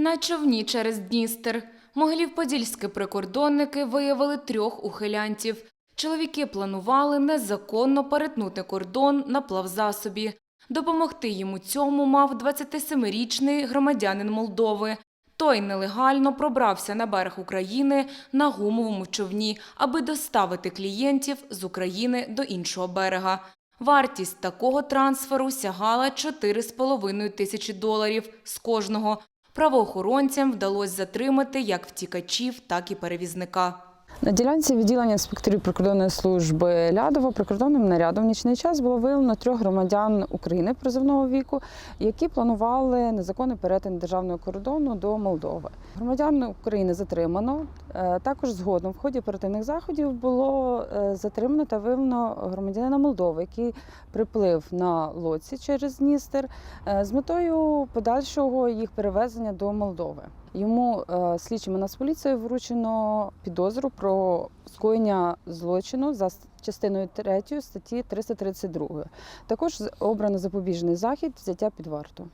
На човні через Дністер Могилів-Подільські прикордонники виявили трьох ухилянтів. Чоловіки планували незаконно перетнути кордон на плавзасобі. Допомогти їм у цьому мав 27-річний громадянин Молдови. Той нелегально пробрався на берег України на гумовому човні, аби доставити клієнтів з України до іншого берега. Вартість такого трансферу сягала 4,5 тисячі доларів з кожного. Правоохоронцям вдалося затримати як втікачів, так і перевізника. На ділянці відділення інспекторів прикордонної служби Лядова прикордонним нарядом в нічний час було виявлено трьох громадян України призовного віку, які планували незаконний перетин державного кордону до Молдови. Громадян України затримано. Е, Також згодом в ході оперативних заходів було е, затримано та виявлено громадянина Молдови, який приплив на лодці через Дністер е, з метою подальшого їх перевезення до Молдови. Йому слідчими Нацполіцією вручено підозру про скоєння злочину за частиною 3 статті 332. Також обрано запобіжний захід взяття під варту.